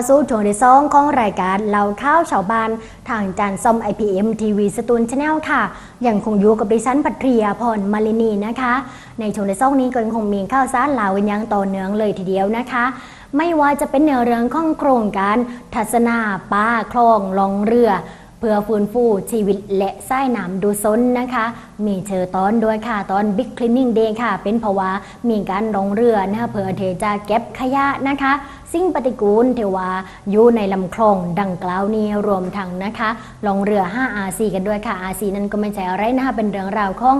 าสู่ช่วงที่สองของรายการเล่าข้าวชาวบ้านทางจานซอม IPM TV สตูนชาแนลค่ะ ยังคงอยู่กับดิฉันปัทรียาพรมาลินีนะคะ ในช่วงที่สองนี้ก็ยังคงมีข้าวสารลาวกันยังต่อเนื่องเลยทีเดียวนะคะ ไม่ว่าจะเป็นในวเรื่องของโครงการ ทัศนาป้าคลองลองเรือ เพื่อฟื้นฟูชีวิตและไส้หน้ำดูซนนะคะ มีเชอตอนด้วยค่ะตอน Big Cleaning Day ค่ะ เป็นเพราะว่ามีการลงเรือนะคะเพื่อเทจะเก็บขยะนะคะ สิ่งปฏิกูลเทว่าอยู่ในลำคลองดังกล่าวนี้รวมทั้งนะคะลงเรือ 5 RC กันด้วยค่ะ RC นั้นก็ไม่ใช่อะไรนะคะเป็นเรื่องราวของ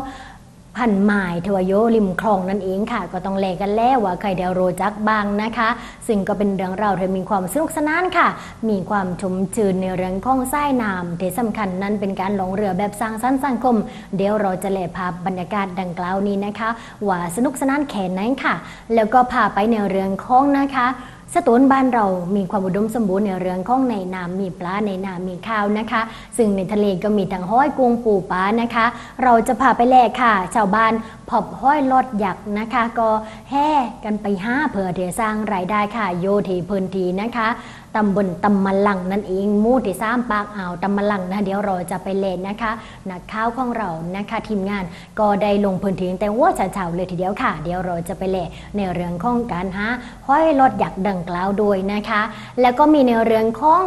พันหมายทวโยริมคลองนั่นเองค่ะ ก็ต้องแลกกันแล้วว่าใครเดวโรจักบ้างนะคะ ซึ่งก็เป็นเรื่องราวที่มีความสนุกสนานค่ะ มีความชมชื่นในเรื่องของไส้น้ำที่สำคัญนั้นเป็นการลงเรือแบบสร้างสรรค์สังคม เดี๋ยวเราจะแลภาพบรรยากาศดังกล่าวนี้นะคะ ว่าสนุกสนานแค่ไหนค่ะ แล้วก็พาไปในเรื่องของนะคะ สตูลบ้านเรามีความอุดมสมบูรณ์ในเรื่องของในน้ำมีปลาในน้ำมีข้าวนะคะ ซึ่งในทะเลก็มีทั้งห้อยกุ้งปูปลานะคะ เราจะพาไปแลกค่ะ ชาวบ้านพอบห้อยลอดหยักนะคะ ก็แห่กันไปห้าเพื่อที่สร้างรายได้ค่ะ โยทีพื้นทีนะคะตำบลตำมะลังนั่นเองมู่ที่สามปากอ่าวตำมะลังนะเดี๋ยวเราจะไปเล่นนะคะนักข่าวของเรานะคะ ทีมงานก็ได้ลงพื้นที่แต่ว่าเช้าๆเลยทีเดียวค่ะ เดี๋ยวเราจะไปเล่นในเรื่องของการหาห้อยลอดหยักดังกล่าวด้วยนะคะ แล้วก็มีในเรื่องของ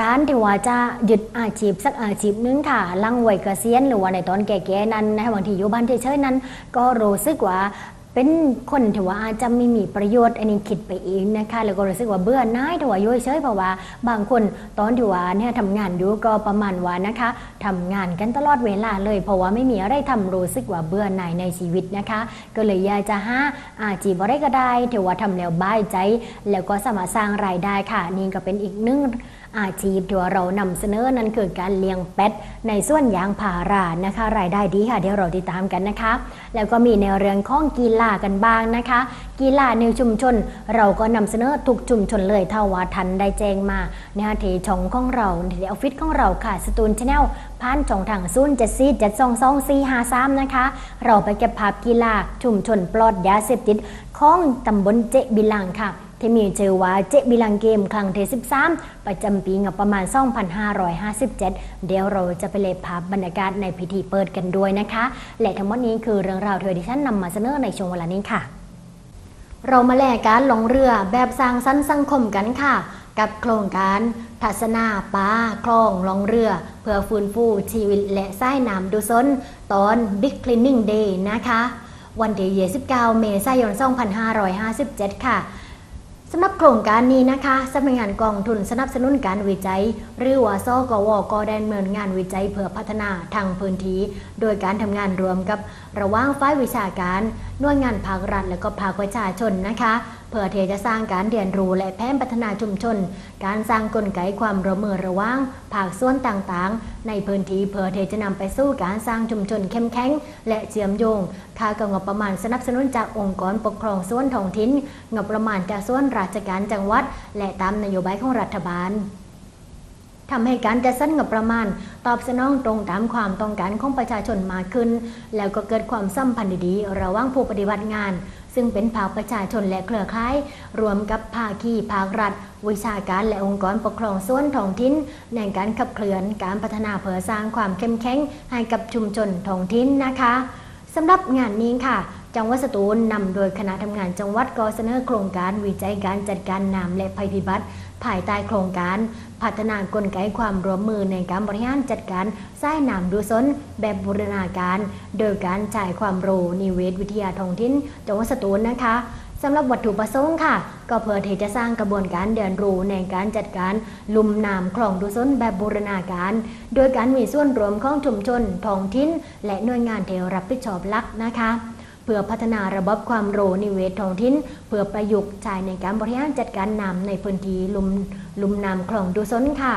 การที่ว่าจะหยุดอาชีพสักอาชีพนึงค่ะลังวัยเกษียณหรือว่าในตอนแก่ๆนั้นนะคะบางทีอยู่บ้านเฉยๆนั้น ก็รู้สึกว่า เป็นคนที่ว่าอาจจะไม่มีประโยชน์อันนี้คิดไปเองนะคะแล้วก็รู้สึกว่าเบื่อหน่ายที่ว่าโยยเฉยเพราะว่า บางคนตอนที่ว่าเนี่ยทำงานอยู่ก็ประมาณว่านะคะทำงานกันตลอดเวลาเลย เพราะว่าไม่มีอะไรทำรู้สึกว่าเบื่อหน่ายในชีวิตนะคะ ก็เลยอยากจะหาอาชีพอะไรก็ได้ที่ว่าทำแล้วบายใจ แล้วก็สามารถสร้างรายได้ค่ะ นี่ก็เป็นอีกหนึ่ง อาชีพที่ว่าเรานำเสนอนั้นคือการเลี้ยงเป็ดในส่วนยางพารานะคะ รายได้ดีค่ะเดี๋ยวเราติดตามกันนะคะ แล้วก็มีในเรื่องของกีฬากันบ้างนะคะ กีฬาในชุมชน เราก็นำเสนอทุกชุมชนเลยถ้าว่าทันได้แจ้งมานะคะที่ช่องของเราที่ออฟฟิศของเราค่ะสตูนชาแนลผ่านช่องทางศูนเจ็ดซีเจ็ดสองสองสี่ห้าสามนะคะ เราไปเก็บภาพกีฬาชุมชนปลอดยาเสพติดของตำบลเจบิลังค่ะ ที่มีชื่อว่าเจบิลังเกมครั้งที่13 ประจำปีงบประมาณ 2557 เดี๋ยวเราจะไปเลภาพบรรยากาศในพิธีเปิดกันด้วยนะคะ และทั้งหมดนี้คือเรื่องราวที่ดิฉันนำมาเสนอในช่วงเวลานี้ค่ะ เรามาแลกการลงเรือแบบสร้างสรรค์สังคมกันค่ะ กับโครงการทัศนาป้าคลองลองเรือ เพื่อฟื้นฟูชีวิตและไส้น้ำดูซนตอน Big Cleaning Day นะคะ วันที่29เมษายน 2557 ค่ะ สำหรับโครงการนี้นะคะสำนักงานกองทุนสนับสนุนการวิจัย หรือว่าสกวก็ได้ดำเนินงานวิจัยเพื่อพัฒนาทางพื้นที่โดยการทำงานรวมกับระหว่างฝ่ายวิชาการหน่วยงานภาครัฐและก็ภาคประชาชนนะคะ เพื่อที่จะสร้างการเรียนรู้และแผนพัฒนาชุมชน การสร้างกลไกความร่วมมือระหว่างภาคส่วนต่างๆ ในพื้นที่เพื่อที่จะนำไปสู่การสร้างชุมชนเข้มแข็งและเชื่อมโยงค่ากงบประมาณสนับสนุนจากองค์กรปกครองส่วนท้องถิ่นงบประมาณจากส่วนราชการจังหวัด และตามนโยบายของรัฐบาลทำให้การจัดสรรงบประมาณ ตอบสนองตรงตามความต้องการของประชาชนมากขึ้น แล้วก็เกิดความสัมพันธ์ดีๆระหว่างผู้ปฏิบัติงาน ซึ่งเป็นภาคประชาชนและเครือข่าย รวมกับภาคีภาครัฐ วิชาการและองค์กรปกครองส่วนท้องถิ่นในการขับเคลื่อนการพัฒนาเพื่อสร้างความเข้มแข็งให้กับชุมชนท้องถิ่นนะคะสำหรับงานนี้ค่ะ จังหวัดสตูลนำโดยคณะทำงานจังหวัดกอเสนอโครงการวิจัยการจัดการน้ำและภัยพิบัติ ภายใต้โครงการ พัฒนากลไกความร่วมมือในการบริหารจัดการสายน้ำดูซนแบบบูรณาการ โดยการจ่ายความรู้นิเวศวิทยาท้องถิ่นจังหวัดสตูลนะคะสำหรับวัตถุประสงค์ค่ะ ก็เพื่อที่จะสร้างกระบวนการเรียนรู้ในการจัดการลุ่มน้ำคลองดูซนแบบบูรณาการ โดยการมีส่วนรวมของชุมชนท้องถิ่นและหน่วยงานที่รับผิดชอบหลักนะคะ เพื่อพัฒนาระบบความรู้นิเวศท้องถิ่นเพื่อประยุกต์ใช้ในการบริหารจัดการน้ำในพื้นที่ลุ่มลุ่มน้ำคลองดูซนค่ะ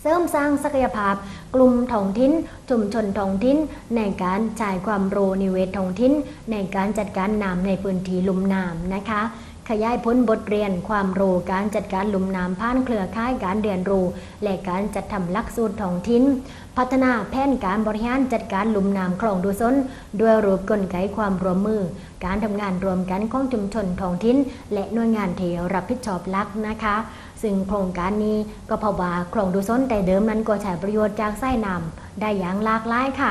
เสริมสร้างศักยภาพกลุ่มท้องถิ่นชุมชนท้องถิ่นในการจ่ายความรู้นิเวศท้องถิ่นในการจัดการน้ำในพื้นที่ลุ่มน้ำนะคะ ขยายพ้นบทเรียนความรู้การจัดการลุมน้ำผ่านเครือข่ายการเรียนรู้ และการจัดทำหลักสูตรท้องถิ่น พัฒนาแผนการบริหารจัดการลุ่มน้ำคลองดูซนด้วยรูปกลไกความร่วมมือ การทำงานรวมกันของชุมชนท้องถิ่นและหน่วยงานที่รับผิดชอบลักนะคะ ซึ่งโครงการนี้ก็พบว่าคลองดูซนแต่เดิมนั้นก็ใช้ประโยชน์จากไส้น้ำได้อย่างหลากหลายค่ะ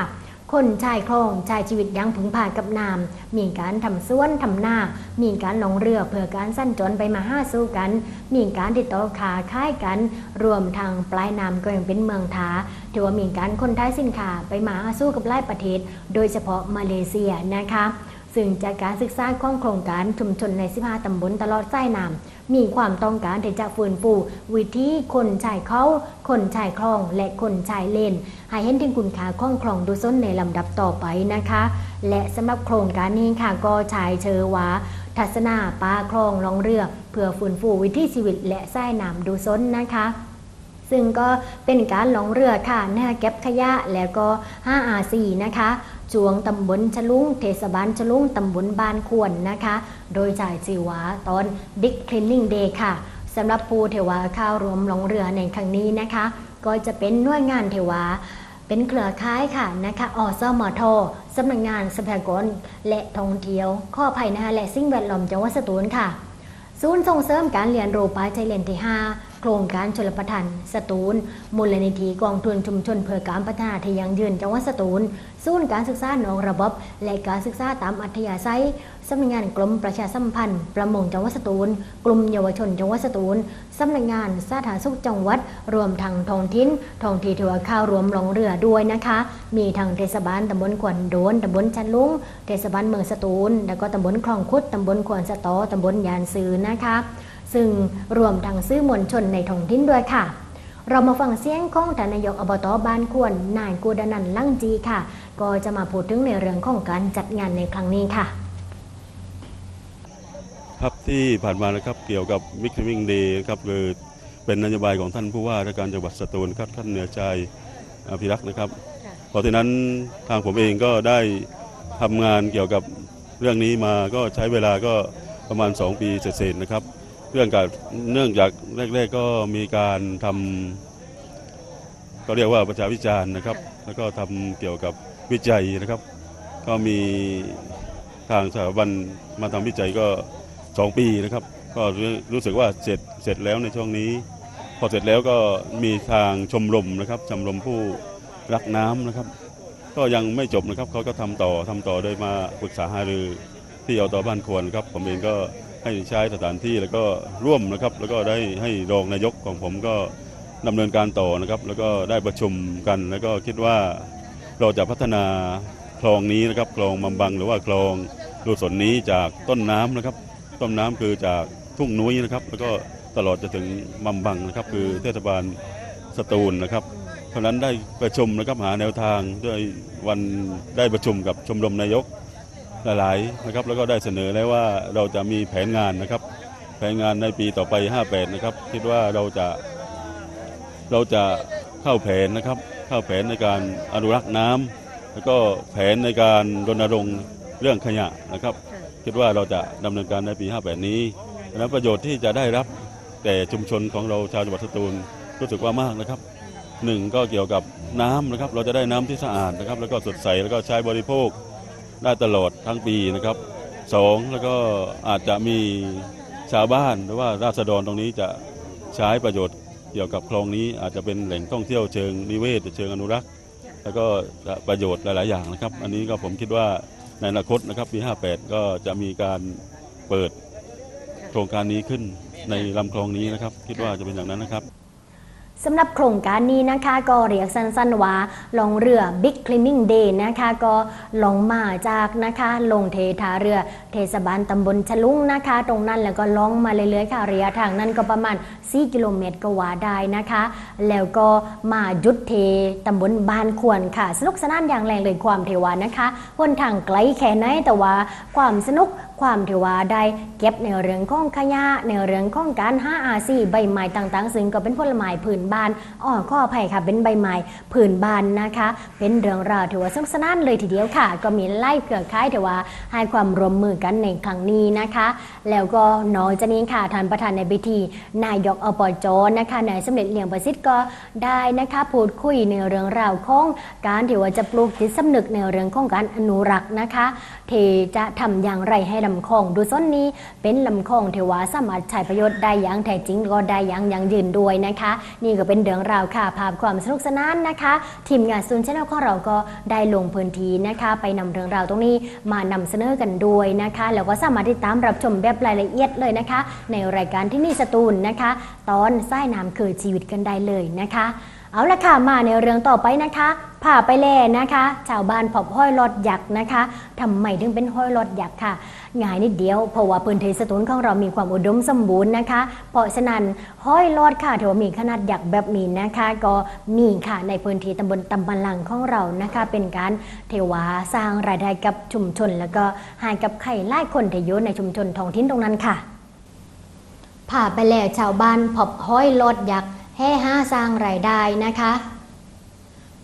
คนชายคลองชายชีวิตยังผึงผ่านกับน้ำมีการทำสวนทำนามีการลงเรือเพื่อการสั้นจนไปมาห้าสู้กัน มีการติดต่อขาค่ายกัน รวมทางปลายน้ำก็ยังเป็นเมืองท้าถือว่ามีการคนท้ายสินค้าไปมาหาสู้กับไล่ประเทศ โดยเฉพาะมาเลเซียนะคะ ซึ่งจากการศึกษาของโครงการชุมชนใน 15 ตำบลตลอดสายน้ำมีความต้องการที่จะฟื้นฟูวิธีคนชายเขาคนชายคลอง และคนชายเลนให้เห็นถึงคุณค่าของคลองดูส้นในลำดับต่อไปนะคะ และสำหรับโครงการนี้ค่ะก็ชายเชอวาทัศนาปลาคลองลองเรือ เพื่อฟื้นฟูวิถีชีวิตและสายน้ำดูส้นนะคะซึ่งก็เป็นการหลงเรือค่ะนะคะเก็บขยะแล้วก็ 5R4 นะคะ ช่วงตำบลฉลุงเทศบาลฉลุงตำบลบ้านควรนะคะ โดยจ่ายจีวาตอน Big Cleaning Day ค่ะสำหรับผู้เทวาข้าวรวมหลงเรือในครั้งนี้นะคะ ก็จะเป็นหน่วยงานเทวาเป็นเครือข่ายค่ะนะคะอสมทสำนักงานทรัพยากรและท่องเที่ยว ข้อภัยนะคะและสิ่งแวดล้อมจังหวัดสตูลค่ะ ศูนย์ส่งเสริมการเรียนรู้ป่าชายเลนที่ 5 โครงการชลประทานสตูล มูลนิธิกองทุนชุมชนเพื่อการพัฒนาที่ยั่งยืนจังหวัดสตูลศูนย์การศึกษานอกระบบและการศึกษาตามอัธยาศัยสำนักงานกรมประชาสัมพันธ์ ประมงจังหวัดสตูล กลุ่มเยาวชนจังหวัดสตูลสำนักงานสาธารณสุขจังหวัด รวมทางท้องถิ่นท้องที่ถือว่าข้าวรวมลงเรือด้วยนะคะ มีทางเทศบาลตำบลขวัญโดนตำบลชันลุงเทศบาลเมืองสตูล แล้วก็ตำบลคลองคุดตำบลขวนสตอตำบลยานซือนะคะ ซึ่งรวมทางซื้อมวลชนในท้องถิ่นด้วยค่ะ เรามาฟังเสียงของทานายกอบตบ้านควรนายกูดานันลั่งจีค่ะ ก็จะมาพูดถึงในเรื่องของการจัดงานในครั้งนี้ค่ะ ครับที่ผ่านมานะครับเกี่ยวกับมิกซ์วิ่งเดย์ครับคือเป็นนโยบายของท่านผู้ว่าราชการจังหวัดสตูลครับท่านเหนือใจอภิรักษ์นะครับเพราะฉะนั้นทางผมเองก็ได้ทำงานเกี่ยวกับเรื่องนี้มาก็ใช้เวลาก็ประมาณ 2 ปีเศษๆนะครับ เรื่องการเนื่องจากแรกๆก็มีการทำก็เรียกว่าประชาวิจารณ์นะครับ แล้วก็ทำเกี่ยวกับวิจัยนะครับ ก็มีทางสถาบันมาทำวิจัยก็ 2 ปีนะครับ ก็รู้สึกว่าเสร็จเสร็จแล้วในช่วงนี้ พอเสร็จแล้วก็มีทางชมรมนะครับชมรมผู้รักน้ำนะครับ ก็ยังไม่จบนะครับเขาก็ทำต่อทำต่อโดยมาปรึกษาหารือที่อาตอบ้านควรครับ ผมเองก็ ให้ใช้สถานที่แล้วก็ร่วมนะครับ แล้วก็ได้ให้รองนายกของผมก็ดำเนินการต่อนะครับ แล้วก็ได้ประชุมกัน แล้วก็คิดว่าเราจะพัฒนาคลองนี้นะครับคลองมัมบังหรือว่าคลองลูสนนี้จากต้นน้ำนะครับ ต้นน้ำคือจากทุ่งนุ้ยนะครับ แล้วก็ตลอดจะถึงมัมบังนะครับ คือเทศบาลสตูลนะครับเพราะนั้นได้ประชุมนะครับหาแนวทางด้วยวันได้ประชุมกับชมรมนายก หลายๆนะครับแล้วก็ได้เสนอแล้วว่าเราจะมีแผนงานนะครับ แผนงานในปีต่อไป 58 นะครับ คิดว่าเราจะเราจะเข้าแผนนะครับเข้าแผนในการอนุรักษ์น้ำแล้วก็แผนในการรณรงค์เรื่องขยะนะครับ คิดว่าเราจะดำเนินการในปี 58 นี้ดังนั้นประโยชน์ที่จะได้รับแต่ชุมชนของเราชาวจังหวัดสตูลรู้สึกว่ามากนะครับหนึ่งก็เกี่ยวกับน้ำนะครับ เราจะได้น้ำที่สะอาดนะครับ แล้วก็สดใสแล้วก็ใช้บริโภค ได้ตลอดทั้งปีนะครับสองแล้วก็อาจจะมีชาวบ้านหรือว่าราษฎรตรงนี้จะใช้ประโยชน์เกี่ยวกับคลองนี้อาจจะเป็นแหล่งท่องเที่ยวเชิงนิเวศเชิงอนุรักษ์ แล้วก็ประโยชน์หลาย ๆ อย่างนะครับ อันนี้ก็ผมคิดว่าในอนาคตนะครับปี 58 ก็จะมีการเปิดโครงการนี้ขึ้นในลำคลองนี้นะครับ คิดว่าจะเป็นอย่างนั้นนะครับ สำหรับโครงการนี้นะคะก็เรียกสั้นๆว่าลงเรือ Big Cleaning Day นะคะก็ลงมาจากนะคะลงเทท่าเรือเทศบาลตำบลฉลุงนะคะ ตรงนั้นแล้วก็ล่องมาเรื่อยๆค่ะระยะทางนั้นก็ประมาณ 4 กิโลเมตรก็ว่าได้นะคะ แล้วก็มายุดเทตำบลบ้านควรค่ะ สนุกสนานอย่างแรงเลยความเทวานะคะวนทางไกลแค่ไหนแต่ว่าความสนุก ความที่ว่าได้เก็บในเรื่องของขยะในเรื่องของการหาอาซีใบไม้ต่างๆ ซึ่งก็เป็นผลไม้ผืนบานอ๋อข้ออภัยค่ะ เป็นใบไม้ผืนบานนะคะ เป็นเรื่องราวที่ว่าสนุกสนานเลยทีเดียวค่ะ ก็มีไล่เครือข่ายที่ว่าให้ความร่วมมือกันในครั้งนี้นะคะ แล้วก็นอกจากนี้ค่ะท่านประธานในพิธี นายกอปจนะคะนายสมเด็จเลียงประสิทธิ์ก็ได้นะคะพูดคุยในเรื่องราวของการที่ว่าจะปลูกจิตสำนึกในเรื่องของการอนุรักษ์นะคะที่จะทำอย่างไรให้ลำคลองดูส้นนี้เป็นลำคลองที่ว่าสามารถใช้ประโยชน์ได้อย่างแท้จริงก็ได้อย่างยั่งยืนด้วยนะคะ นี่ก็เป็นเรื่องราวค่ะภาพความสนุกสนานนะคะ ทีมงานซูนชแนลของเราก็ได้ลงพื้นที่นะคะ ไปนำเรื่องราวตรงนี้มานำเสนอกันด้วยนะคะ แล้วก็สามารถติดตามรับชมแบบรายละเอียดเลยนะคะ ในรายการที่นี่สตูลนะคะ ตอนไส้น้ำคือชีวิตกันได้เลยนะคะเอาละค่ะมาในเรื่องต่อไปนะคะพาไปแล่นะคะ ชาวบ้านพบห้อยรถยักษ์นะคะทำไมถึงเป็นห้อยรถยักษ์ค่ะ ง่ายนิดเดียว เพราะว่าพื้นที่สตูลของเรามีความอุดมสมบูรณ์นะคะ เพราะฉะนั้นห้อยรถค่ะถือว่ามีขนาดยักษ์แบบนี้นะคะ ก็มีค่ะในพื้นที่ตำบลตำบลลังของเรานะคะ เป็นการเทวาสร้างรายได้กับชุมชน แล้วก็ให้กับใครไล่คนที่อยู่ในชุมชนท้องถิ่นตรงนั้นค่ะผ่าไปแล้วชาวบ้านพบห้อยรถยักษ์ให้ห้าสร้างรายได้นะคะ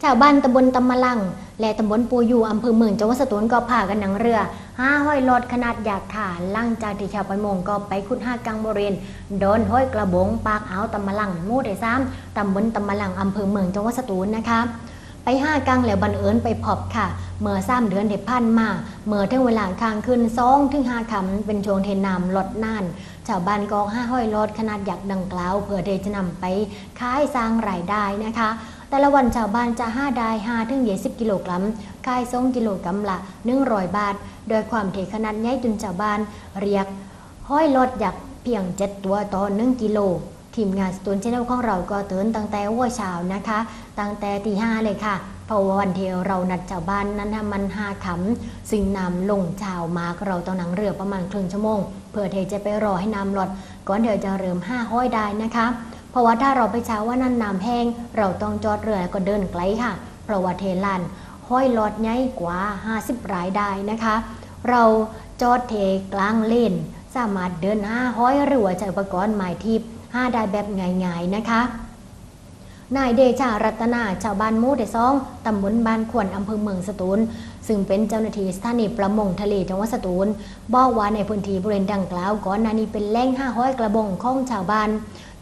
ชาวบ้านตำบลตำมะลัง และตำบลปูยูอำเภอเมืองจังหวัดสตูลก็พากันหนังเรือห้าห้อยรถขนาดยักษ์ค่ะหลังจากที่ชาวประมงก็ไปขุดห้ากลางบริเวณโดนห้อยกระบงปากเอาตำมะลังมู่ที่สามตำบลตำมะลังอำเภอเมืองจังหวัดสตูลนะคะไปห้ากังแล้วบันเอิญไปพบค่ะ เมื่อสามเดือนเด็พันมา เมื่อถึงเวลาค้างคืนสองถึงห้าคำเป็นช่วงเทนามลดน่าน ชาวบ้านก็ห้าห้อยรถขนาดยักษ์ดังกล่าว เพื่อที่จะนำไปขายสร้างรายได้นะคะ แต่ละวันชาวบ้านจะห้าได้ห้าถึงยี่สิบกิโลกรัมขายส่งกิโลกรัมละหนึ่งร้อยบาท โดยความเทขนาดใหญ่จนชาวบ้านเรียก ห้อยรถยักเพียงเจ็ดตัวต่อหนึ่งกิโลทีมงานสตูนชแนลของเราก็ตื่นตั้งแต่หัวเช้านะคะ ตั้งแต่ตีห้าเลยค่ะเพราะว่าวันเที่เรานัดชาวบ้านนั้นทำมันห้าขำซึ่งนำลงชาวมาร์กเราต้องนั่งเรือประมาณครึ่งชั่วโมง เพื่อเทจะไปรอให้น้ำลดก่อนเดี๋ยวจะเริ่มห้าห้อยได้นะคะ เพราะว่าถ้าเราไปเช้าว่านั้นน้ำแห้ง เราต้องจอดเรือแล้วก็เดินไกลค่ะ เพราะว่าเทลันห้อยลอดใหญ่กว่า 50 รายได้นะคะ เราจอดเทกลางเลนสามารถเดินห้าห้อยหรือว่าใช้อุปกรณ์หมายทิพย์ห้าได้แบบง่ายๆนะคะนายเดชารัตนาชาวบ้านมู่ที่สองตำบลบ้านขวนอำเภอเมืองสตูล ซึ่งเป็นเจ้าหน้าที่สถานีประมงทะเลจังหวัดสตูลบอกว่าในพื้นที่บริเวณดังกล่าวก่อนหน้านี้เป็นแหล่งห้าห้อยกระบงของชาวบ้าน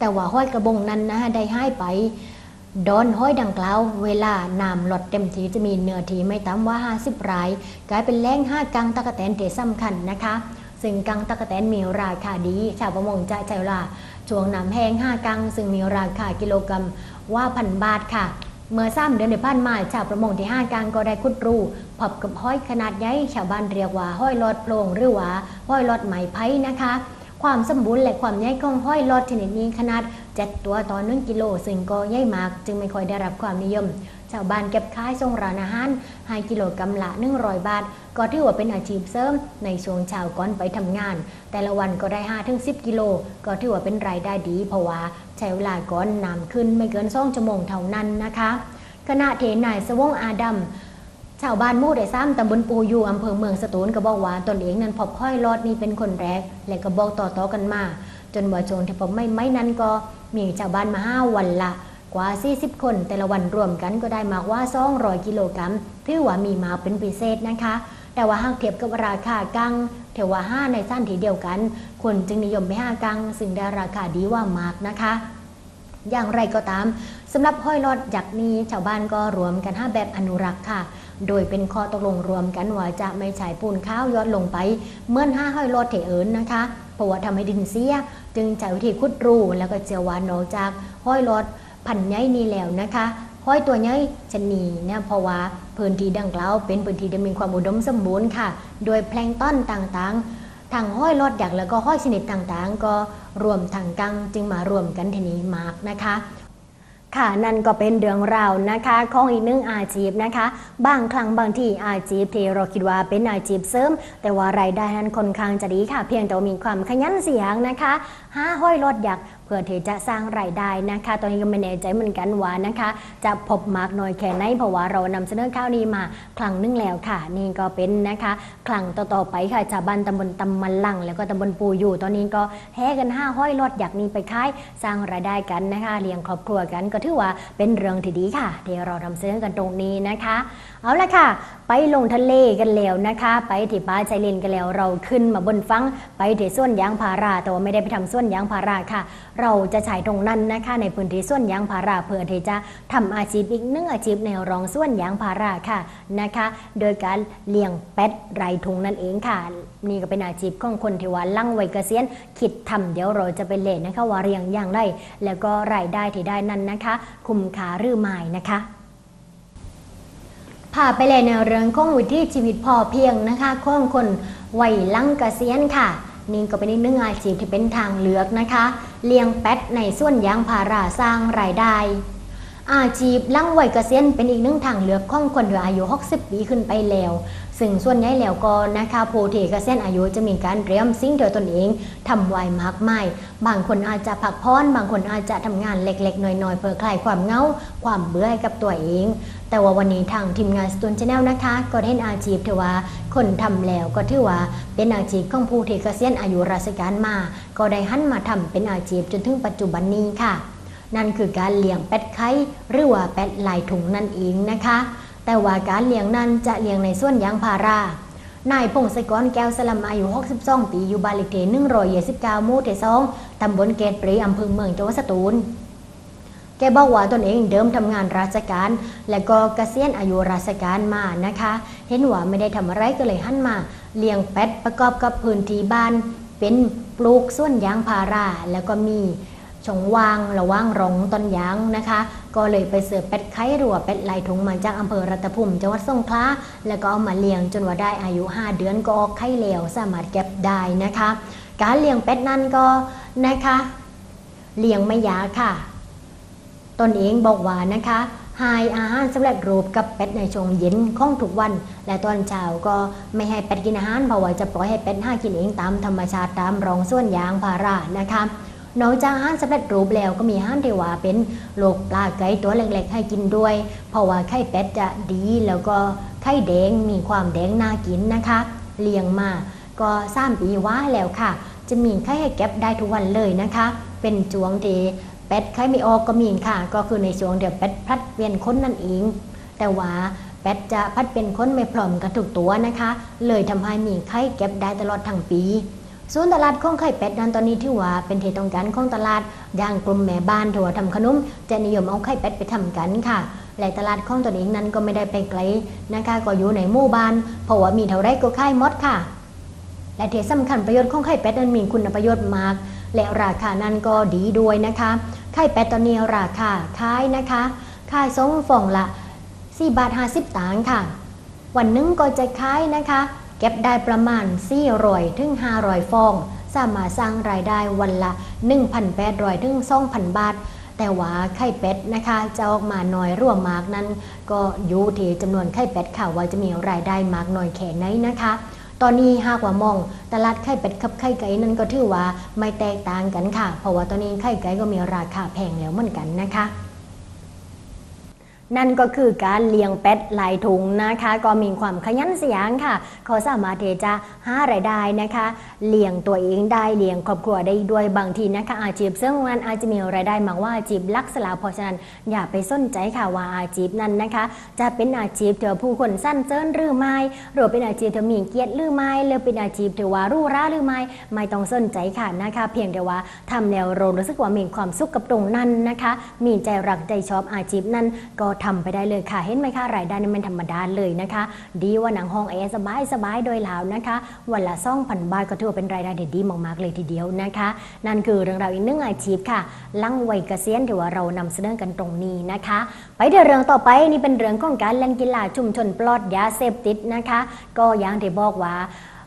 แต่ว่าห้อยกระบงนั้นนะได้ให้ไปดอนห้อยดังกล่าว เวลานำหลดเต็มทีจะมีเนื้อทีไม่ต่ำว่า 50ราย กลายเป็นแหล่งห้ากังตะกะแตนเทสำคัญนะคะ ซึ่งกังตะกะแตนมีราคาดี ชาวประมงจะใช้เวลาช่วงน้ำแห้งห้ากัง ซึ่งมีราคากิโลกรัมว่าพันบาทค่ะ เมื่อสามเดือนในผ่านมาชาวประมงที่ห้ากังก็ได้ขุดรูพบกับห้อยขนาดใหญ่ชาวบ้านเรียกว่าห้อยลอดโพรงหรือว่าห้อยลอดไหมไผ่นะคะ ความสมบูรณ์และความใหญ่ของห้อยลอดชนิดนี้ขนาด7ตัวต่อ1กิโลซึ่งก็ใหญ่มาก จึงไม่ค่อยได้รับความนิยมชาวบ้านเก็บขายส่งร้านอาหารให้กิโลกรัมละ100บาท ก็ถือว่าเป็นอาชีพเสริมในช่วงเช้าก่อนไปทำงาน แต่ละวันก็ได้5ถึง10กิโล ก็ถือว่าเป็นรายได้ดี เพราะว่าใช้เวลาก่อนนำขึ้นไม่เกิน2ชั่วโมงเท่านั้นนะคะขณะเทนายสวงอาดัม ชาวบ้านมู่ได้ซ้ำตำบลปูอยู่อำเภอเมืองสตูลก็บอกว่าตนเองนั้นพบห้อยรอดนี่เป็นคนแรก และก็บอกต่อๆกันมา จนว่โจนที่ผมไม่ไม่นั้นก็มีชาวบ้านมาห้าวันละกว่า 40 คนแต่ละวันรวมกันก็ได้มากว่า200กิโลกรัมถือว่ามีมาเป็นพิเศษนะคะ แต่ว่าหากเทียบกับราคากังเทว่าห้าในสั้นทีเดียวกัน คนจึงนิยมไปห้ากังซึ่งได้ราคาดีว่ามากนะคะ อย่างไรก็ตามสำหรับห้อยลอดยักษ์นี้ชาวบ้านก็รวมกันห้าแบบอนุรักษ์ค่ะ โดยเป็นข้อตกลงรวมกันว่าจะไม่ใช้ปูนข้าวยอดลงไปเมื่อห้าห้อยลอดเถเอิญนะคะเพราะว่าทำให้ดินเสีย จึงใช้วิธีขุดรูแล้วก็เจียววานออกจากห้อยลอดพันใหญ่นี้แล้วนะคะห้อยตัวใหญ่ชนีเนี่ยเพราะว่าพื้นที่ดังกล่าวเป็นพื้นที่ที่มีความอุดมสมบูรณ์ค่ะ โดยแพลงต้นต่างๆทางห้อยลอดยักแล้วก็ห้อยชนิดต่างๆ ก็รวมทางกังจึงมารวมกันทีนี้มากนะคะ ค่ะนั่นก็เป็นเรื่องราวนะคะของอีกหนึ่งอาชีพนะคะ บางครั้งบางที่อาชีพที่เราคิดว่าเป็นอาชีพเสริม แต่ว่ารายได้นั้นค่อนข้างจะดีค่ะ เพียงแต่มีความขยันเสียงนะคะห้าห้อยรถอยากเพื่อที่จะสร้างรายได้นะคะ ตอนนี้ก็ไม่แน่ใจเหมือนกันว่านะคะ จะพบมากน้อยแค่ไหนเพราะว่าเรานำเสนอข่าวนี้มาครั้งนึงแล้วค่ะ นี่ก็เป็นนะคะครั้งต่อๆไปค่ะชาวบ้านตำบลตำมันลัง แล้วก็ตำบลปูอยู่ตอนนี้ก็แห่กันห้าห้อยรถอยากนี้ไปขายสร้างรายได้กันนะคะเลี้ยงครอบครัวกันก็ถือว่าเป็นเรื่องที่ดีค่ะ เดี๋ยวเรานำเสนอกันตรงนี้นะคะ เอาละค่ะ ไปลงทะเลกันแล้วนะคะ ไปที่ป้าใจเลนกันแล้ว เราขึ้นมาบนฟังไปที่ส่วนยางพาราแต่ว่าไม่ได้ไปทำส่วนยางพาราค่ะ เราจะใช้ตรงนั้นนะคะ ในพื้นที่ส่วนยางพาราเพื่อที่จะทำอาชีพอีกหนึ่งอาชีพในรองส่วนยางพาราค่ะนะคะ โดยการเลี้ยงเป็ดไรถุงนั่นเองค่ะ นี่ก็เป็นอาชีพของคนที่ว่าลั่งไวยเกษียณคิดทำเดี๋ยวเราจะไปเล่นนะคะว่าเรียงอย่างไรแล้วก็รายได้ที่ได้นั้นนะคะ คุ้มค่าหรือไม่นะคะ พาไปเลยในเรื่องของวิถีชีวิตพอเพียงนะคะของคนวัยลังกเกษียณค่ะ นี่ก็เป็นอีกหนึ่งอาชีพที่เป็นทางเลือกนะคะ เลี้ยงเป็ดในส่วนยางพาราสร้างรายได้ อาชีพลังวัยเกษียณเป็นอีกหนึ่งทางเลือกของคนที่อายุ 60 ปีขึ้นไปแล้ว ซึ่งส่วนใหญ่แล้วก็นะคะผู้ที่เกษียณอายุจะมีการเตรียมสิ่งเดียวตนเองทำไว้มากมายบางคนอาจจะพักผ่อนบางคนอาจจะทำงานเล็กๆน้อยๆเพื่อคลายความเงาความเบื่อให้กับตัวเอง แต่ว่าวันนี้ทางทีมงานสตูนชาแนลนะคะ ก็เห็นอาชีพที่ว่าคนทำแล้วก็ถือว่าเป็นอาชีพของผู้ที่เกษียณอายุราชการมา ก็ได้หันมาทำเป็นอาชีพจนถึงปัจจุบันนี้ค่ะ นั่นคือการเลี้ยงเป็ดไข่หรือว่าเป็ดลายถุงนั่นเองนะคะ แต่ว่าการเลี้ยงนั้นจะเลี้ยงในส่วนยางพารานายพงศกรแก้วสลัมอายุ 62 ปี อยู่บ้านเลขที่129หมู่ที่2ตำบลเกตปรีอำเภอเมืองจังหวัดสตูล แกบอกว่าตนเองเดิมทำงานราชการ และก็เกษียณอายุราชการมานะคะ เห็นว่าไม่ได้ทำอะไรก็เลยหันมาเลี้ยงเป็ดประกอบกับพื้นที่บ้าน เป็นปลูกส่วนยางพาราแล้วก็มีช่องว่างระว่างรองต้นยางนะคะ ก็เลยไปเสิร์ฟเป็ดไข่หรือว่าเป็ดลายถุงมาจากอำเภอรัตภูมิจังหวัดสงขลาแล้วก็เอามาเลี้ยงจนว่าได้อายุ 5 เดือนก็ออกไข่แล้วสามารถเก็บได้นะคะ การเลี้ยงเป็ดนั้นก็นะคะเลี้ยงไม่ยากค่ะ นเองบอกว่านะคะหายอาหารสำเร็จรูปกับเป็ดในช่วงเย็นของทุกวัน และตอนเช้าก็ไม่ให้เป็ดกินอาหารเพราะว่าจะปล่อยให้เป็ดหากินเองตามธรรมชาติตามรองส่วนยางพารานะคะนอกจากอาหารสำเร็จรูปแล้วก็มีอาหารที่ว่าเป็นโลกปลาไก่ตัวเล็กๆให้กินด้วย เพราะว่าไข่เป็ดจะดีแล้วก็ไข่แดงมีความแดงน่ากินนะคะ เลี้ยงมาก็สามปีว่าแล้วค่ะ จะมีไข่ให้เก็บได้ทุกวันเลยนะคะ เป็นจวงที่ เป็ดไข่ไม่ออกก็มีค่ะ ก็คือในช่วงเดี๋ยวเป็ดพลัดเปลี่ยนค้นนั่นเอง แต่ว่าเป็ดจะพัดเป็นค้นไม่พร้อมกันทุกตัวนะคะ เลยทำให้มีไข่เก็บได้ตลอดทั้งปีส่วนตลาดของไข่เป็ดนั้นตอนนี้ที่ว่าเป็นที่ต้องการของตลาดอย่างกลุ่มแม่บ้านที่ว่าทำขนมจะนิยมเอาไข่เป็ดไปทำกันค่ะและตลาดของตัวเองนั้นก็ไม่ได้ไปไกลนะคะก็อยู่ในหมู่บ้านเพราะว่ามีเท่าไรก็ขายมดค่ะ และที่สำคัญประโยชน์ของไข่เป็ดนั้นมีคุณประโยชน์มาก และราคานั้นก็ดีด้วยนะคะ ไข่เป็ดตอนนี้ราคาขายนะคะขายสองฟองละ4บาท50ตังค์ค่ะ วันหนึงก็จะขายนะคะ เก็บได้ประมาณ400ถึง500ฟอง สามารถสร้างรายได้วันละ1,800ถึง2,000บาท แต่ว่าไข่เป็ดนะคะจะออกมาน้อยร่วมมากนั้น ก็อยู่ที่จำนวนไข่เป็ดค่ะว่าจะมีรายได้มากน้อยแค่ไหนนะคะ ตอนนี้หากว่ามอง ตลาดไข่เป็ดกับไข่ไก่นั้นก็ถือว่าไม่แตกต่างกันค่ะ เพราะว่าตอนนี้ไข่ไก่ก็มีราคาแพงแล้วเหมือนกันนะคะ นั่นก็คือการเลี้ยงเป็ดหลายถุงนะคะ ก็มีความขยันเสียงค่ะ เขาสามารถที่จะหารายได้นะคะ เลี้ยงตัวเองได้เลี้ยงครอบครัวได้ด้วยบางทีนะคะ อาชีพเสริมนั้นอาจจะมีรายได้มากว่าอาชีพลักษณะเพราะฉะนั้นอย่าไปสนใจค่ะว่าอาชีพนั้นนะคะ จะเป็นอาชีพที่ว่าผู้คนสั้นเซินหรือไม่หรือเป็นอาชีพที่มีเกียรติหรือไม่หรือเป็นอาชีพที่ว่ารู้ราหรือไม่ไม่ต้องสนใจค่ะนะคะ เพียงแต่ว่าทำแล้วเรารู้สึกว่ามีความสุขกับตรงนั้นนะคะ มีใจรักใจชอบอาชีพนั้นก็ทำไปได้เลยค่ะ เห็นไหมคะรายได้นี่มันธรรมดาเลยนะคะ ดีว่าหนังห้องแอร์สบายสบายโดยแลาวนะคะ วันละซ่องพันบาทก็ถือว่าเป็นรายได้ที่ดีมากๆเลยทีเดียวนะคะ นั่นคือเรื่องราวอีกหนึ่งอาชีพค่ะลังไวัยเกษียณที่ว่าเรานำเสนอกันตรงนี้นะคะ ไปเดี๋ยวเรื่องต่อไปนี่เป็นเรื่องของการเล่นกีฬาชุมชนปลอดยาเสพติดนะคะ ก็อย่างที่บอกว่า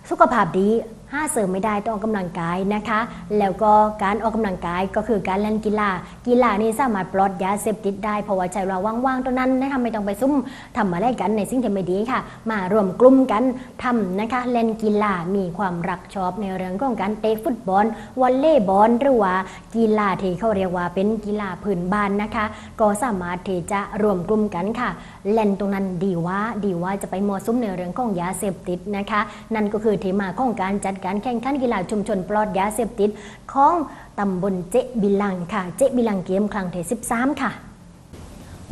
สุขภาพดี ห้าเสริมไม่ได้ต้องออกกำลังกายนะคะ แล้วก็การออกกำลังกายก็คือการเล่นกีฬา กีฬานี่สามารถปลดยาเสพติดได้เพราะว่าใช้เวลาว่างๆตรงนั้นนะคะไม่ต้องไปซุ่มทำอะไรกันในสิ่งที่ไม่ดีค่ะ มารวมกลุ่มกันทำนะคะเล่นกีฬามีความรักชอบในเรื่องของการเตะฟุตบอลวอลเลย์บอลหรือว่ากีฬาที่เขาเรียกว่าเป็นกีฬาพื้นบ้านนะคะ ก็สามารถที่จะรวมกลุ่มกันค่ะเล่นตรงนั้นดีว่าดีว่าจะไปมัวซุ่มในเรื่องของยาเสพติดนะคะ นั่นก็คือที่มาของการจัดการแข่งขันกีฬาชุมชนปลอดยาเสพติดของตำบลเจบิลังค่ะ เจบิลังเกมครั้งที่13 ค่ะ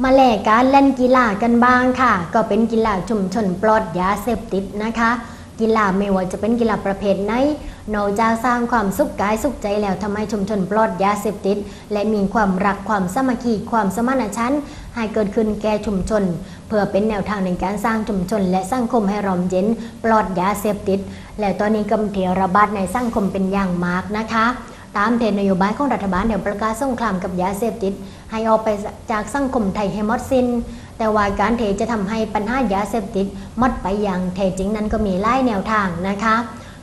มาแลกการเล่นกีฬากันบ้างค่ะ ก็เป็นกีฬาชุมชนปลอดยาเสพติดนะคะ กีฬาไม่ว่าจะเป็นกีฬาประเภทไหนนอกจากสร้างความสุขกายสุขใจแล้วทำให้ชุมชนปลอดยาเสพติด และมีความรักความสามัคคีความสมานฉันท์ให้เกิดขึ้นแก่ชุมชน พื่อเป็นแนวทางในการสร้างชุมชน และสังคมให้ร่มเย็น ปลอดยาเสพติด แล้วตอนนี้กำเทีระบาดในสังคมเป็นอย่างมากนะคะ ตามเทนนโยบายของรัฐบาลเดี๋ยวประกาศสงครามกับยาเสพติด ให้ออกไปจากสังคมไทยให้หมดสิน้นแต่ว่าการเทจะทำให้ปัญหายาเสพติดหมดไปอย่างแท้จริงนั้นก็มีหลายแนวทางนะคะ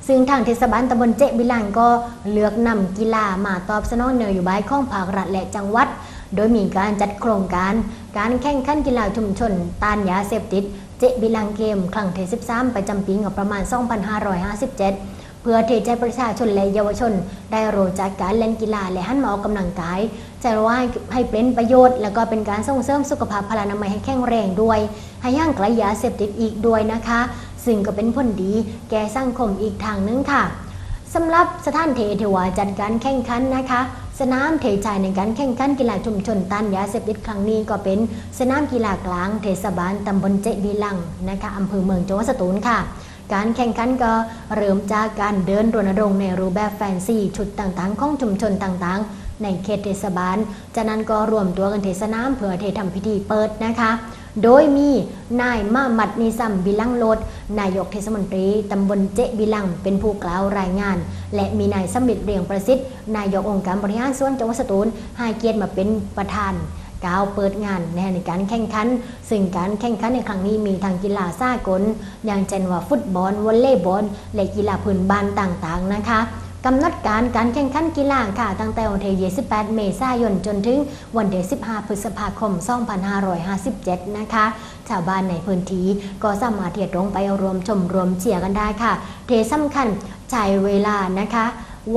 ซึ่งทางเทศบาลตำบลเจ๊บิลังก็เลือกนำกีฬามาตอบสนองนโยบายของภาครัฐและจังหวัด โดยมีการจัดโครงการ การแข่งขันกีฬาชุมชนต้านยาเสพติด เจบิลังเกม ครั้งที่13 ประจำปีงบประมาณ 2557 เพื่อที่จะประชาชนและเยาวชน ได้รู้จักการเล่นกีฬาและหันมาออกกำลังกายจะว่าให้เป็นประโยชน์ แล้วก็เป็นการส่งเสริมสุขภาพพลานามัยให้แข็งแรงด้วย ให้ย่างไกลยาเสพติดอีกด้วยนะคะ ซึ่งก็เป็นผลดี แก่สังคมอีกทางหนึงค่ะสำหรับสถานเทเทวาจัดการแข่งขันนะคะ สนามเทชายในการแข่งขันกีฬาชุมชนต้านยาเสพติดครั้งนี้ก็เป็นสนามกีฬากลางเทศบาลตำบลเจดีลังนะคะอำเภอเมืองจังหวัดสตูลค่ะ การแข่งขันก็เริ่มจากการเดินรณรงค์ในรูปแบบแฟนซีชุดต่างๆ ของชุมชนต่างๆ ในเขตเทศบาล จากนั้นก็รวมตัวกันเทศนามเพื่อเททำพิธีเปิดนะคะ โดยมีนายมามัดนิซัมบิลังโลดนายกเทศมนตรีตำบลเจบิลังเป็นผู้กล่าวรายงาน และมีนายสมิทธ์เรียงประสิทธิ์ นายกองค์การบริหารส่วนจังหวัดสตูลให้เกียรติมาเป็นประธาน กล่าวเปิดงานในการแข่งขัน ซึ่งการแข่งขันในครั้งนี้มีทางกีฬาสากล อย่างเช่นว่าฟุตบอลวอลเลย์บอลและกีฬาพื้นบ้านต่างๆนะคะกำหนดการการแข่งขันกีฬาค่ะ ตั้งแต่วันที่28 เมษายนจนถึงวันที่15 พฤษภาคม 2557 นะคะ ชาวบ้านในพื้นที่ก็สามารถเที่ยดรงไปรวมชมรวมเชียร์กันได้ค่ะเทสำคัญใช้เวลานะคะ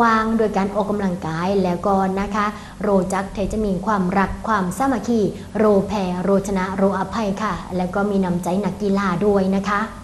วางโดยการออกกำลังกายแล้วก็นะคะ โรจักเทจะมีความรักความสามัคคีโรแพรโรชนะโรอภัยค่ะ แล้วก็มีน้ำใจนักกีฬาด้วยนะคะ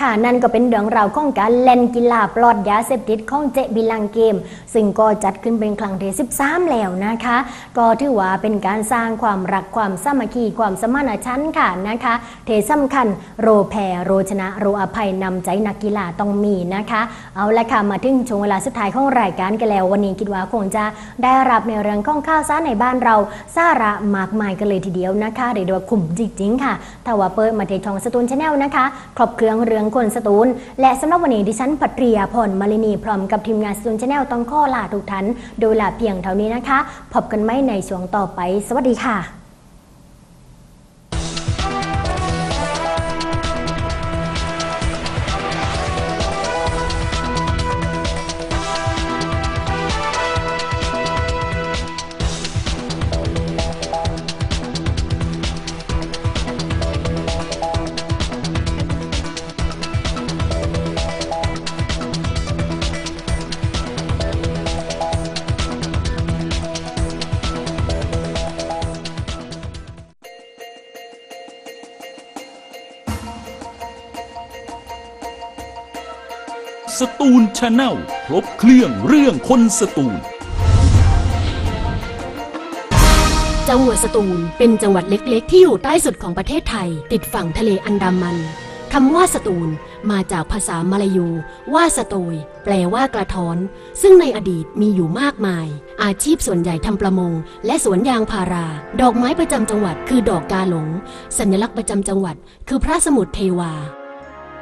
ค่ะนั่นก็เป็นเรื่องราวของการเล่นกีฬาปลอดยาเสพติดของเจบิลังเกม ซึ่งก็จัดขึ้นเป็นครั้งที่13 แล้วนะคะ ก็ถือว่าเป็นการสร้างความรักความสามัคคีความสมานฉันท์ค่ะนะคะเทสำคัญโรแพรโรชนะโรอภัยนำใจนักกีฬาต้องมีนะคะ เอาละค่ะมาถึงช่วงเวลาสุดท้ายของรายการกันแล้ว วันนี้คิดว่าคงจะได้รับในเรื่องของข้าวสารในบ้านเราสาระมากมายกันเลยทีเดียวนะคะเรียกได้ว่าคุ้มจริงๆค่ะถ้าว่าเปิดมาเทช่องสตูนชาแนลนะคะครบเครื่องเรื่องคนสตูล และสำหรับวันนี้ดิฉันปัตรียาพรมาลินีพร้อมกับทีมงานสตูนชาแนลต้องข้อลาทุกท่านโดยลาเพียงเท่านี้นะคะ พบกันไหมในช่วงต่อไป สวัสดีค่ะ ตูลชาแนลครบเครื่องเรื่องคนสตูล จังหวัดสตูลเป็นจังหวัดเล็กๆ ที่อยู่ใต้สุดของประเทศไทย ติดฝั่งทะเลอันดามันคำว่าสตูลมาจากภาษามาลายู ว่าสตยแปลว่ากระท้อน ซึ่งในอดีตมีอยู่มากมาย อาชีพส่วนใหญ่ทำประมง และสวนยางพารา ดอกไม้ประจำจังหวัดคือดอกกาหลง สัญลักษณ์ประจำจังหวัด คือพระสมุทรเทวา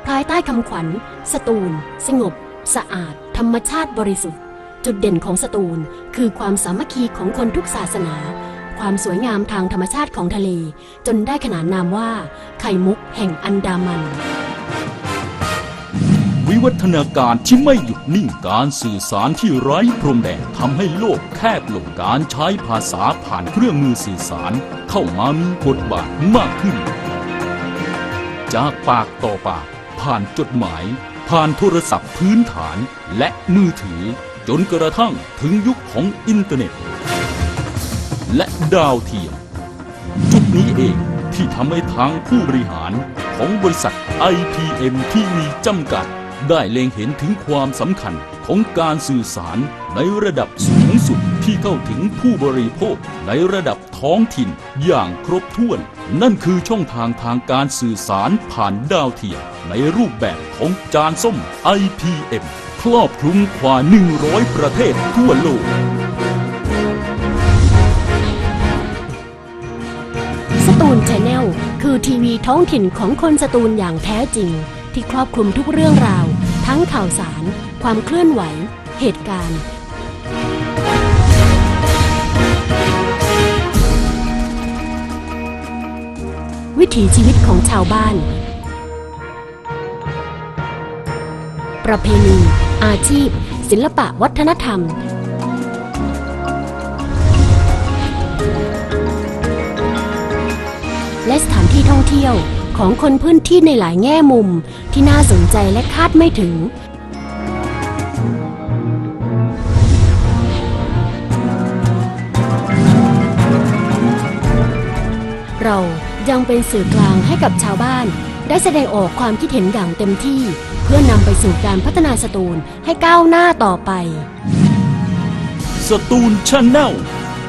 ภายใต้คำขวัญ สตูล สงบ สะอาด ธรรมชาติบริสุทธิ์ จุดเด่นของสตูล คือความสามัคคีของคนทุกศาสนา ความสวยงามทางธรรมชาติของทะเล จนได้ขนานนามว่า ไข่มุกแห่งอันดามัน วิวัฒนาการที่ไม่หยุดนิ่งการสื่อสารที่ไร้พรมแดนทำให้โลกแคบลงการใช้ภาษาผ่านเครื่องมือสื่อสาร เข้ามามีบทบาทมากขึ้น จากปากต่อปากผ่านจดหมาย ผ่านโทรศัพท์พื้นฐานและมือถือ จนกระทั่งถึงยุคของอินเทอร์เน็ต และดาวเทียม จุดนี้เองที่ทำให้ทางผู้บริหารของบริษัท IPM TV จำกัด ได้เล็งเห็นถึงความสำคัญของการสื่อสารในระดับสูง ที่เข้าถึงผู้บริโภคในระดับท้องถิ่นอย่างครบถ้วน นั่นคือช่องทางทางการสื่อสารผ่านดาวเทียมในรูปแบบของจานส้ม IPM ครอบคลุมกว่า 100 ประเทศทั่วโลก สตูลชาแนลคือทีวีท้องถิ่นของคนสตูลอย่างแท้จริง ที่ครอบคลุมทุกเรื่องราว ทั้งข่าวสาร ความเคลื่อนไหว เหตุการณ์ วิถีชีวิตของชาวบ้าน ประเพณี อาชีพ ศิลปะวัฒนธรรม และสถานที่ท่องเที่ยวของคนพื้นที่ในหลายแง่มุมที่น่าสนใจและคาดไม่ถึงเรา ยังเป็นสื่อกลางให้กับชาวบ้าน ได้แสดงออกความคิดเห็นอย่างเต็มที่ เพื่อนำไปสู่การพัฒนาสตูลให้ก้าวหน้าต่อไป สตูลชาแนล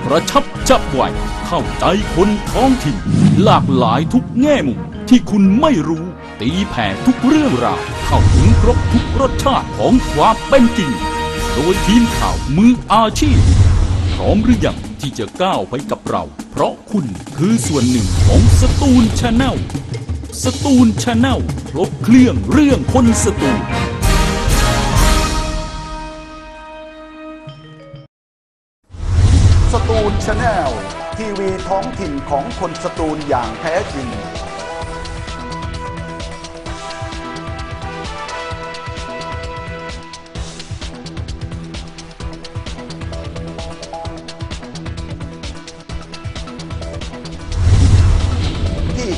กระชับจับไวเข้าใจคนท้องถิ่น หลากหลายทุกแง่มุมที่คุณไม่รู้ ตีแผ่ทุกเรื่องราวเข้าถึงครบทุกรสชาติของความเป็นจริง โดยทีมข่าวมืออาชีพ พร้อมหรือยังที่จะก้าวไปกับเรา เพราะคุณคือส่วนหนึ่งของสตูลชาแนลสตูลชาแนลครบเครื่องเรื่องคนสตูลสตูลชาแนลทีวีท้องถิ่นของคนสตูลอย่างแท้จริง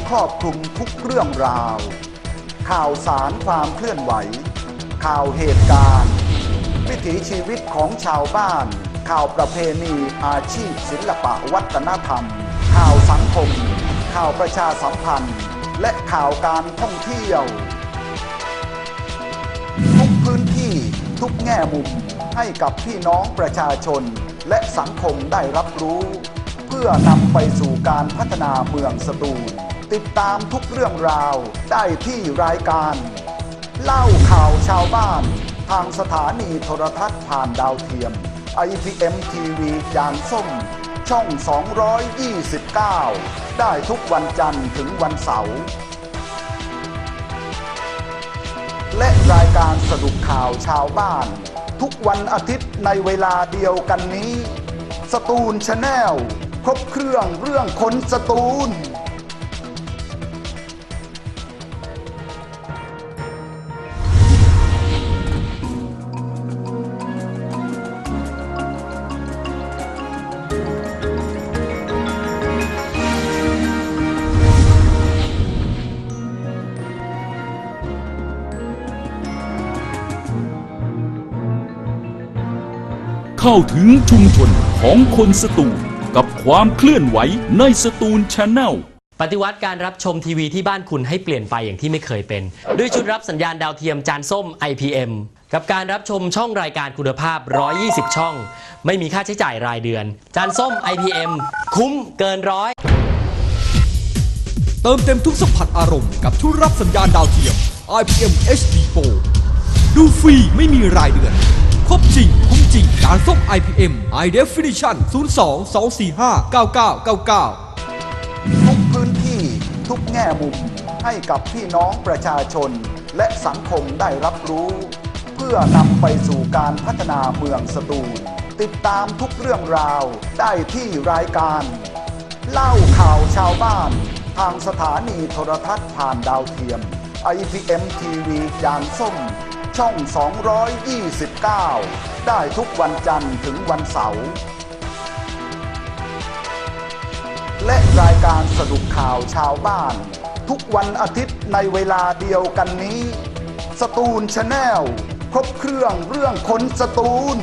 ครอบคลุมทุกเรื่องราว ข่าวสารความเคลื่อนไหว ข่าวเหตุการณ์ วิถีชีวิตของชาวบ้าน ข่าวประเพณีอาชีพศิลปะวัฒนธรรม ข่าวสังคม ข่าวประชาสัมพันธ์ และข่าวการท่องเที่ยว ทุกพื้นที่ทุกแง่มุมให้กับพี่น้องประชาชนและสังคมได้รับรู้ เพื่อนำไปสู่การพัฒนาเมืองสตูล ติดตามทุกเรื่องราว ได้ที่รายการ เล่าข่าวชาวบ้าน ทางสถานีโทรทัศน์ผ่านดาวเทียม IPM TV จานส้ม ช่อง 229 ได้ทุกวันจันทร์ถึงวันเสาร์และรายการสรุปข่าวชาวบ้าน ทุกวันอาทิตย์ในเวลาเดียวกันนี้ สตูลชาแนลครบเครื่องเรื่องคนสตูล เข้าถึงชุมชนของคนสตูลกับความเคลื่อนไหวในสตูลชาแนลปฏิวัติการรับชมทีวีที่บ้านคุณให้เปลี่ยนไปอย่างที่ไม่เคยเป็น ด้วยชุดรับสัญญาณดาวเทียมจานส้ม IPM กับการรับชมช่องรายการคุณภาพ 120 ช่อง ไม่มีค่าใช้จ่ายรายเดือน จานส้ม IPM คุ้มเกินร้อยเติมเต็มทุกสัมผัสอารมณ์กับชุดรับสัญญาณดาวเทียม IPM HD Pro ดูฟรีไม่มีรายเดือนารส่ง IPM High Definition 02 245 9999 ทุกพื้นที่ทุกแง่มุมให้กับพี่น้องประชาชน และสังคมได้รับรู้ เพื่อนำไปสู่การพัฒนาเมืองสตูลติดตามทุกเรื่องราวได้ที่รายการ เล่าข่าวชาวบ้าน ทางสถานีโทรทัศน์ผ่านดาวเทียม IPM TV จานส้ม ช่อง 229 ได้ทุกวันจันทร์ถึงวันเสาร์ และรายการสรุปข่าวชาวบ้าน ทุกวันอาทิตย์ในเวลาเดียวกันนี้ สตูลชาแนลครบเครื่องเรื่องคนสตูล